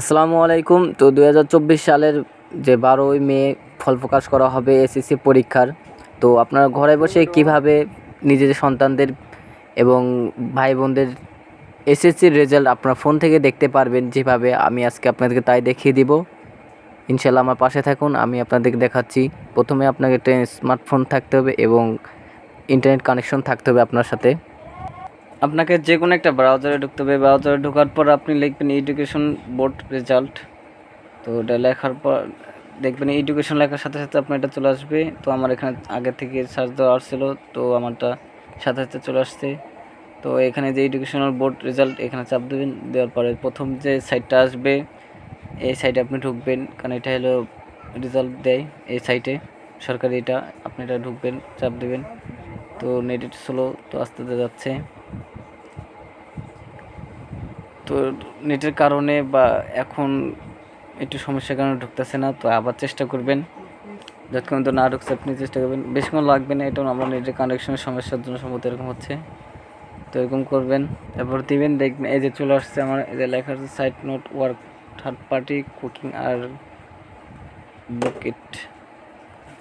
আসসালামু আলাইকুম। তো দু হাজার চব্বিশ সালের যে বারোই মে ফল প্রকাশ করা হবে এসএসসি পরীক্ষার, তো আপনারা ঘরে বসে কীভাবে নিজেদের সন্তানদের এবং ভাই বোনদের এসএসসির রেজাল্ট আপনার ফোন থেকে দেখতে পারবেন যেভাবে, আমি আজকে আপনাদেরকে তাই দেখিয়ে দিব। ইনশাল্লাহ আমার পাশে থাকুন, আমি আপনাদেরকে দেখাচ্ছি। প্রথমে আপনাকে একটা স্মার্টফোন থাকতে হবে এবং ইন্টারনেট কানেকশন থাকতে হবে আপনার সাথে। আপনাকে যে কোনো একটা ব্রাউজারে ঢুকতে হবে। ব্রাউজারে ঢোকার পর আপনি লিখবেন এডুকেশন বোর্ড রেজাল্ট তো ওটা লেখার পর দেখবেন এডুকেশন লেখার সাথে সাথে আপনার এটা চলে আসবে। তো আমার এখানে আগে থেকে সার্চ দেওয়া আসছিল তো আমারটা সাথে সাথে চলে আসছে। তো এখানে যে এডুকেশনাল বোর্ড রেজাল্ট এখানে চাপ দেবেন। দেওয়ার পরে প্রথম যে সাইটটা আসবে, এই সাইটে আপনি ঢুকবেন। কারণ এটা হলো রেজাল্ট দেয় এই সাইটে সরকারি এটা, আপনি এটা ঢুকবেন, চাপ দেবেন। তো নেট স্লো তো আস্তে আস্তে যাচ্ছে। তো নেটের কারণে বা এখন একটু সমস্যার কারণে ঢুকতেছে না, তো আবার চেষ্টা করবেন। যতক্ষণ তো না ঢুকছে, আপনি চেষ্টা করবেন। বেশিক্ষণ লাগবে না এটা আমার নেটের কানেকশনের সমস্যার জন্য সম্ভবত এরকম হচ্ছে। তো এরকম করবেন তারপর দিবেন, দেখবেন, এই যে চলে আসছে আমার, এই যে লেখা আছে site not work third party cookies আর বুকেট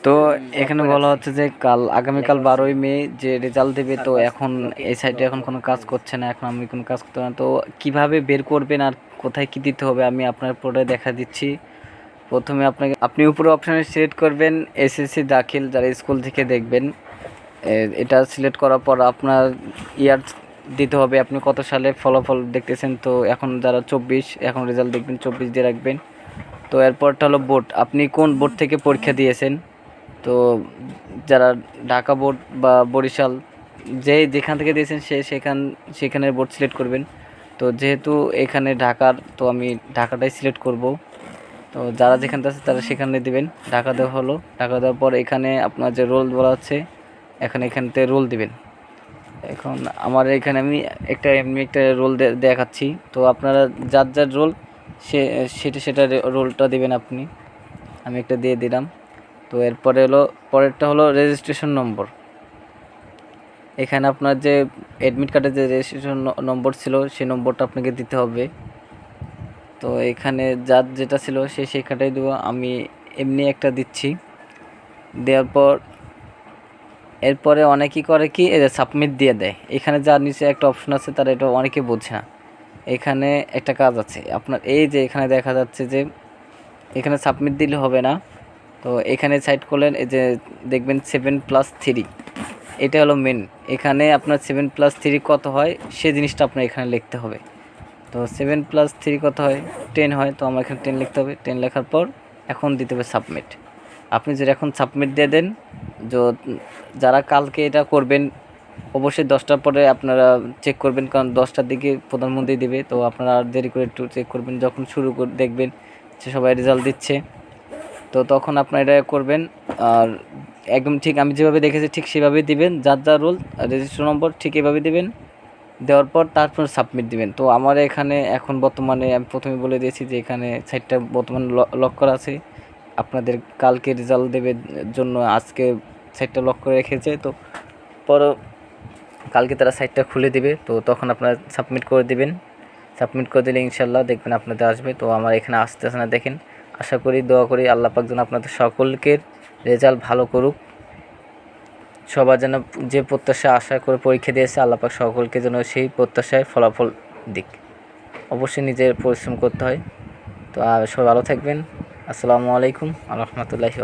তো এখানে বলা হচ্ছে যে কাল আগামীকাল বারোই মে যে রেজাল্ট দেবে তো এখন এই সাইডে এখন কোনো কাজ করছে না এখন আমি কোনো কাজ করতে না। তো কীভাবে বের করবেন আর কোথায় কি দিতে হবে আমি আপনার পরে দেখা দিচ্ছি। প্রথমে আপনাকে আপনি উপরে অপশানে সিলেক্ট করবেন এসএসসি দাখিল যারা স্কুল থেকে দেখবেন। এটা সিলেক্ট করার পর আপনার ইয়ার দিতে হবে আপনি কত সালে ফলাফল দেখতেছেন তো এখন যারা চব্বিশ এখন রেজাল্ট দেখবেন চব্বিশ দিয়ে রাখবেন। তো এরপরটা হলো বোর্ড আপনি কোন বোর্ড থেকে পরীক্ষা দিয়েছেন? তো যারা ঢাকা বোর্ড বা বরিশাল যে যেখান থেকে দিয়েছেন সে সেখান, সেখানের বোর্ড সিলেক্ট করবেন। তো যেহেতু এখানে ঢাকার, তো আমি ঢাকাটাই সিলেক্ট করব। তো যারা যেখানটা আছে তারা সেখানে দিবেন। ঢাকা দেওয়া হলো। ঢাকা দেওয়ার পর এখানে আপনার যে রোল বলা হচ্ছে, এখানে এখানতে রোল দিবেন। এখন আমার এখানে আমি একটা এমনি একটা রোল দেখাচ্ছি। তো আপনারা যার যার রোল সে, সেটা সেটা রোলটা দিবেন আপনি। আমি একটা দিয়ে দিলাম। তো এরপরে হলো, পরেরটা হলো রেজিস্ট্রেশন নম্বর এখানে আপনার যে অ্যাডমিট কার্ডের যে রেজিস্ট্রেশন নম্বর ছিল, সেই নম্বরটা আপনাকে দিতে হবে। তো এখানে যার যেটা ছিল, সে সেই সেখানটাই দেবো। আমি এমনি একটা দিচ্ছি। দেওয়ার পর, এরপরে অনেকেই করে কি সাবমিট দিয়ে দেয়। এখানে যার নিচে একটা অপশন আছে, তারা এটা অনেকে বোঝে না। এখানে একটা কাজ আছে। আপনার এই যে এখানে দেখা যাচ্ছে যে, এখানে সাবমিট দিলে হবে না। তো এখানে সাইড করলেন, এই যে দেখবেন সেভেন প্লাস থ্রি এটা হলো মেন এখানে আপনার সেভেন প্লাস থ্রি কত হয় সে জিনিসটা আপনার এখানে লিখতে হবে। তো সেভেন প্লাস থ্রি কত হয় টেন হয়, তো আমার এখানে টেন লিখতে হবে। টেন লেখার পর এখন দিতে হবে সাবমিট আপনি যদি এখন সাবমিট দিয়ে দেন যারা কালকে এটা করবেন, অবশ্যই দশটার পরে আপনারা চেক করবেন, কারণ দশটার দিকে প্রধানমন্ত্রী দেবে, তো আপনারা আর দেরি করে একটু চেক করবেন। যখন শুরু করে দেখবেন যে সবাই রেজাল্ট দিচ্ছে। তো তখন আপনারা এটা করবেন। আর একদম ঠিক আমি যেভাবে দেখেছি ঠিক সেভাবেই দিবেন। যার যার রোল রেজিস্ট্রেশন নম্বর ঠিক এভাবে দিবেন। দেওয়ার পর তারপর সাবমিট দিবেন। তো আমার এখানে এখন বর্তমানে আমি প্রথমে বলে দিয়েছি যে এখানে সাইটটা বর্তমানে লক করা আছে। আপনাদের কালকে রেজাল্ট দেবে জন্য আজকে সাইটটা লক করে রেখেছে। তো পর কালকে তারা সাইটটা খুলে দিবে। তো তখন আপনারা সাবমিট করে দিবেন। সাবমিট করে দিলে ইনশাল্লাহ দেখবেন আপনাদের আসবে। তো আমার এখানে আসতে আসতেছে না, দেখেন। আশা করি, দোয়া করি আল্লাহ পাক যেন আপনাদের সকলকে রেজাল্ট ভালো করুক। সবার যেন যে প্রত্যাশা আশা করে পরীক্ষা দিয়েছে, আল্লাহ পাক সকলকে যেন সেই প্রত্যাশায় ফলাফল দিক। অবশ্যই নিজের পরিশ্রম করতে হয়। তো সবাই ভালো থাকবেন। আসসালামু আলাইকুম আ রহমতুল্লাহি